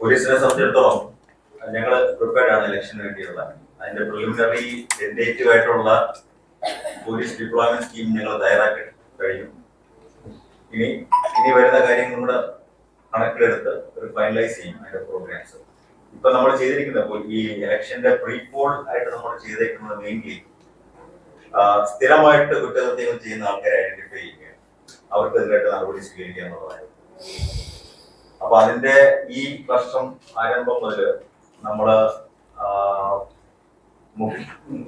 പോലീസിനെ സംബന്ധിച്ചിടത്തോളം ഞങ്ങൾ പ്രിപ്പയർഡ് ആണ് ഇലക്ഷന് വേണ്ടിയുള്ള അതിന്റെ പ്രിലിമിനറി ടെൻഡേറ്റീവ് ആയിട്ടുള്ള പോലീസ് ഡിപ്ലോയ്മെന്റ് സ്കീം ഞങ്ങൾ തയ്യാറാക്കി കഴിഞ്ഞു. ഇനി ഇനി വരുന്ന കാര്യങ്ങൾ കൂടെ കണക്കിലെടുത്ത് ഒരു ഫൈനലൈസ് ചെയ്യും അതിന്റെ പ്രോഗ്രാംസ് ഇപ്പൊ നമ്മൾ ചെയ്തിരിക്കുന്ന ഈ ഇലക്ഷന്റെ പ്രീ പോൾ ആയിട്ട് നമ്മൾ ചെയ്തേക്കുന്നത് മെയിൻലി സ്ഥിരമായിട്ട് കുറ്റകൃത്യങ്ങൾ ചെയ്യുന്ന ആൾക്കാരെ ഐഡന്റിഫൈ ചെയ്യുക അവർക്കെതിരായിട്ട് നടപടി സ്വീകരിക്കുക എന്നുള്ളതാണ്. അപ്പൊ അതിന്റെ ഈ വർഷം ആരംഭം മുതൽ നമ്മൾ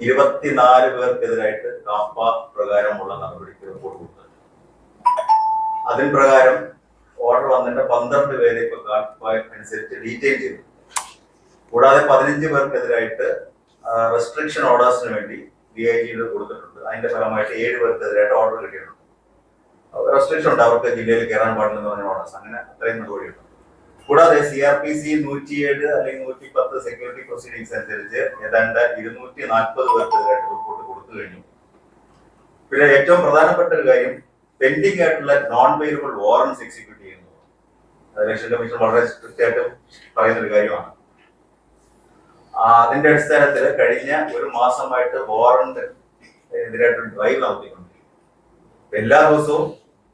ഇരുപത്തിനാല് പേർക്കെതിരായിട്ട് കാപ്പ പ്രകാരമുള്ള നടപടിക്ക് റിപ്പോർട്ട് കൊടുത്തു അതിൻ പ്രകാരം ഓർഡർ വന്നിട്ട് പന്ത്രണ്ട് പേരെ ഇപ്പൊ കാപ്പ അനുസരിച്ച് ഡീറ്റെയിൽ ചെയ്തു. കൂടാതെ പതിനഞ്ച് പേർക്കെതിരായിട്ട് റെസ്ട്രിക്ഷൻ ഓർഡേഴ്സിന് വേണ്ടി ഡി ഐ ജിയിൽ കൊടുത്തിട്ടുണ്ട്. അതിന്റെ ഫലമായിട്ട് ഏഴ് പേർക്കെതിരായിട്ട് ഓർഡർ കിട്ടിയിട്ടുണ്ട്. റെസ്ട്രിക്ഷൻ ഉണ്ട്. അവർക്ക് ജില്ലയിൽ കയറാൻ പാടില്ലെന്ന് പറഞ്ഞ ഓർഡേഴ്സ് അങ്ങനെ അത്രയും നടപടിയുണ്ട്. കൂടാതെ സി ആർ പി സി നൂറ്റിയേഴ് അല്ലെങ്കിൽ നൂറ്റി പത്ത് സെക്യൂരിറ്റി പ്രൊസീഡിങ്സ് അനുസരിച്ച് ഏതാണ്ട് ഇരുന്നൂറ്റി നാൽപ്പത് പേർക്കെതിരായിട്ട് റിപ്പോർട്ട് കൊടുത്തു കഴിഞ്ഞു. പിന്നെ ഏറ്റവും പ്രധാനപ്പെട്ട ഒരു കാര്യം പെൻഡിംഗ് ആയിട്ടുള്ള നോൺ വെയിലബിൾ വാറൻസ് എക്സിക്യൂട്ട് ചെയ്യുന്നു ഇലക്ഷൻ കമ്മീഷൻ വളരെ സ്ട്രിക്റ്റ് ആയിട്ട് പറയുന്ന ഒരു കാര്യമാണ് അതിന്റെ അടിസ്ഥാനത്തിൽ കഴിഞ്ഞ ഒരു മാസമായിട്ട് വാറന്റ് എതിരായിട്ട് ഡ്രൈവ് നടത്തിക്കൊണ്ടിരിക്കും എല്ലാ ദിവസവും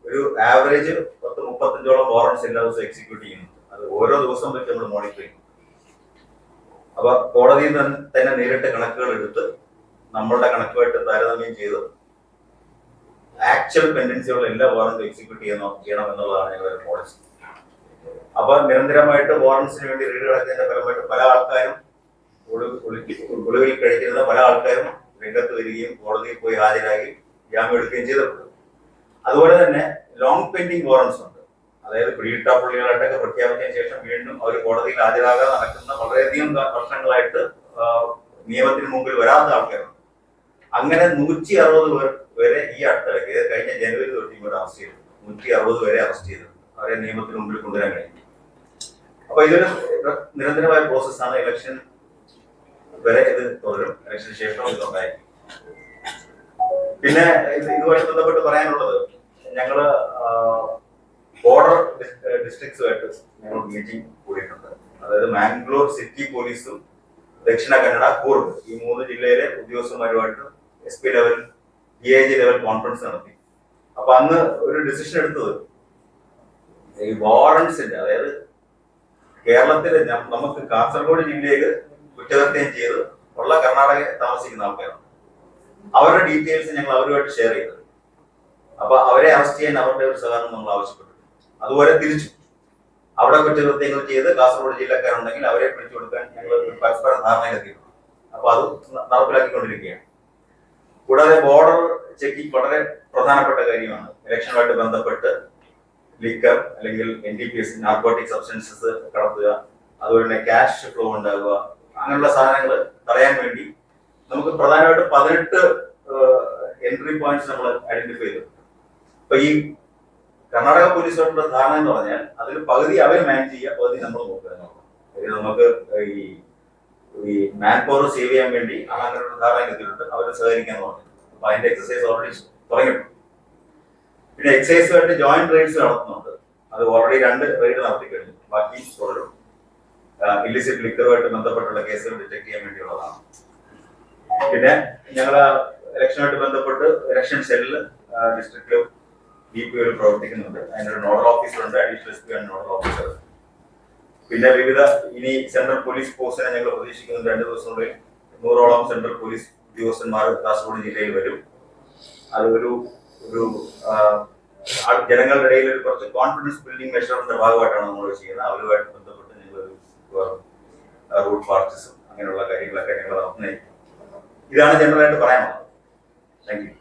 ഒരു ആവറേജ് പത്ത് മുപ്പത്തഞ്ചോളം വാറൻസ് എല്ലാ ദിവസവും എക്സിക്യൂട്ട് ചെയ്യുന്നു. അത് ഓരോ ദിവസം വെച്ച് നമ്മൾ മോണിറ്റർ ചെയ്യും. അപ്പൊ കോടതിയിൽ നിന്ന് തന്നെ നേരിട്ട് കണക്കുകൾ എടുത്ത് നമ്മളുടെ കണക്കുമായിട്ട് താരതമ്യം ചെയ്ത് ആക്ച്വൽ പെൻഡൻസിയുള്ള എല്ലാ വാറൻസും എക്സിക്യൂട്ട് ചെയ്യണം ചെയ്യണം എന്നുള്ളതാണ് ഞങ്ങളുടെ പോളിസി അപ്പൊ നിരന്തരമായിട്ട് വാറൻസിന് വേണ്ടി റീഡ് കിടക്കുന്നതിന്റെ ഫലമായിട്ട് പല ആൾക്കാരും ഒളിവിൽ കഴിച്ചിരുന്ന പല ആൾക്കാരും രംഗത്ത് വരികയും കോടതിയിൽ പോയി ഹാജരാകുകയും ജാമ്യം എടുക്കുകയും ചെയ്തിട്ടുണ്ട്. അതുപോലെ തന്നെ ലോങ് പെൻഡിങ് വാറന്റ്സ് ഉണ്ട്. അതായത് പിടികിട്ട പുള്ളികളായിട്ടൊക്കെ പ്രഖ്യാപിച്ചതിന് ശേഷം വീണ്ടും അവർ കോടതിയിൽ ഹാജരാകാതെ നടക്കുന്ന വളരെയധികം വർഷങ്ങളായിട്ട് നിയമത്തിന് മുമ്പിൽ വരാത്ത ആൾക്കാരുണ്ട്. അങ്ങനെ നൂറ്റി അറുപത് പേർ വരെ ഈ അടുത്തിടയ്ക്ക് കഴിഞ്ഞ ജനുവരി തൊട്ട് ഇവിടെ അറസ്റ്റ് ചെയ്തു. നൂറ്റി അറുപത് വരെ അറസ്റ്റ് ചെയ്തു. അവരെ നിയമത്തിന് മുമ്പിൽ കൊണ്ടുവരാൻ കഴിഞ്ഞു. അപ്പൊ ഇതൊരു നിരന്തരമായ പ്രോസസ്സാണ് ഇലക്ഷൻ വരെ ഇത് തുടരും. ഇലക്ഷന് ശേഷം ഇതുണ്ടായി പിന്നെ ഇത് ഇതുമായിട്ട് ബന്ധപ്പെട്ട് പറയാനുള്ളത് ഞങ്ങൾ ബോർഡർ ഡിസ്ട്രിക്ട്സുമായിട്ട് ഞങ്ങൾ മീറ്റിംഗ് കൂടിയിട്ടുണ്ട്. അതായത് മാംഗ്ലൂർ സിറ്റി പോലീസും ദക്ഷിണ കന്നഡ കൂർഗ് ഈ മൂന്ന് ജില്ലയിലെ ഉദ്യോഗസ്ഥന്മാരുമായിട്ട് S P level D I G level conference നടത്തി. അപ്പൊ അന്ന് ഒരു ഡിസിഷൻ എടുത്തത് ഈ വാറൻസിന്റെ അതായത് കേരളത്തിലെ നമുക്ക് കാസർഗോഡ് ജില്ലയിൽ കുറ്റകൃത്യം ചെയ്ത് ഉള്ള കർണാടകയെ താമസിക്കുന്ന ആൾക്കാരാണ്. അവരുടെ ഡീറ്റെയിൽസ് ഞങ്ങൾ അവരുമായിട്ട് ഷെയർ ചെയ്തത് അപ്പൊ അവരെ അറസ്റ്റ് ചെയ്യാൻ അവരുടെ ഒരു സഹകരണം നമ്മൾ ആവശ്യപ്പെട്ടു. അതുപോലെ തിരിച്ചു. അവിടെ കുറ്റകൃത്യങ്ങൾ ചെയ്ത് കാസർഗോഡ് ജില്ലക്കാരുണ്ടെങ്കിൽ അവരെ പിടിച്ചു കൊടുക്കാൻ ഞങ്ങൾ പരസ്പര ധാരണയിലെത്തിയിട്ടുണ്ട്. അപ്പൊ അത് നടപ്പിലാക്കിക്കൊണ്ടിരിക്കുകയാണ്. കൂടാതെ ബോർഡർ ചെക്കിംഗ് വളരെ പ്രധാനപ്പെട്ട കാര്യമാണ്. ഇലക്ഷനുമായിട്ട് ബന്ധപ്പെട്ട് ലിക്കർ അല്ലെങ്കിൽ N D P S narcotic substances കടത്തുക അതുപോലെ തന്നെ ക്യാഷ് ഫ്ലോ ഉണ്ടാകുക അങ്ങനെയുള്ള സാധനങ്ങൾ തടയാൻ വേണ്ടി നമുക്ക് പ്രധാനമായിട്ട് പതിനെട്ട് എൻട്രി പോയിന്റ്സ് നമ്മൾ ഐഡന്റിഫൈ ചെയ്തിട്ടുണ്ട് അപ്പൊ ഈ കർണാടക പോലീസുമായിട്ടുള്ള ധാരണ എന്ന് പറഞ്ഞാൽ അതിൽ പകുതി അവർ മാനേജ് ചെയ്യുക പകുതി നമ്മൾ നോക്കുക. എന്നുള്ളത് നമുക്ക് ഈ ഈ മാൻ പവർ സേവ് ചെയ്യാൻ വേണ്ടി അങ്ങനെ ധാരണ എത്തിയിട്ടുണ്ട് അവർ സഹകരിക്കാൻ പറഞ്ഞു അപ്പൊ അതിന്റെ എക്സസൈസ് ഓൾറെഡി തുടങ്ങിയിട്ടുണ്ട്. പിന്നെ എക്സൈസുമായിട്ട് ജോയിന്റ് റൈഡ്സ് നടത്തുന്നുണ്ട്. അത് ഓൾറെഡി രണ്ട് റൈഡ് നടത്തി കഴിഞ്ഞു. ബാക്കി തുടരും ഇല്ലിസിറ്റ് ലിക്കറുമായിട്ട് ബന്ധപ്പെട്ടുള്ള കേസുകൾ ഡിറ്റക്ട് ചെയ്യാൻ വേണ്ടിയുള്ളതാണ്. പിന്നെ ഞങ്ങൾ ഇലക്ഷനുമായിട്ട് ബന്ധപ്പെട്ട് ഇലക്ഷൻ സെല്ലിൽ ഡിസ്ട്രിക്റ്റിലും ബി പി ഒയിൽ പ്രവർത്തിക്കുന്നുണ്ട്. അതിനൊരു നോഡൽ ഓഫീസർ ഉണ്ട് അഡീഷണൽ എസ് പി ആണ് നോഡൽ ഓഫീസർ. പിന്നെ വിവിധ ഇനി സെൻട്രൽ പോലീസ് ഫോഴ്സിനെ ഞങ്ങൾ പ്രതീക്ഷിക്കുന്നു. രണ്ട് ദിവസത്തിനുള്ളിൽ നൂറോളം സെൻട്രൽ പോലീസ് ഉദ്യോഗസ്ഥന്മാർ കാസർഗോഡ് ജില്ലയിൽ വരും. അതൊരു ഒരു ജനങ്ങളുടെ ഇടയിൽ ഒരു കുറച്ച് കോൺഫിഡൻസ് ബിൽഡിംഗ് മെഷറിന്റെ ഭാഗമായിട്ടാണ് നമ്മൾ ചെയ്യുന്നത്. അവരുമായിട്ട് ബന്ധപ്പെട്ട് ഞങ്ങൾ റൂട്ട് മാർച്ചസും അങ്ങനെയുള്ള കാര്യങ്ങളൊക്കെ ഞങ്ങൾ നടത്തുന്നതായിരിക്കും ഇതാണ് ജനറലായിട്ട് പറയാനുള്ളത്. Thank you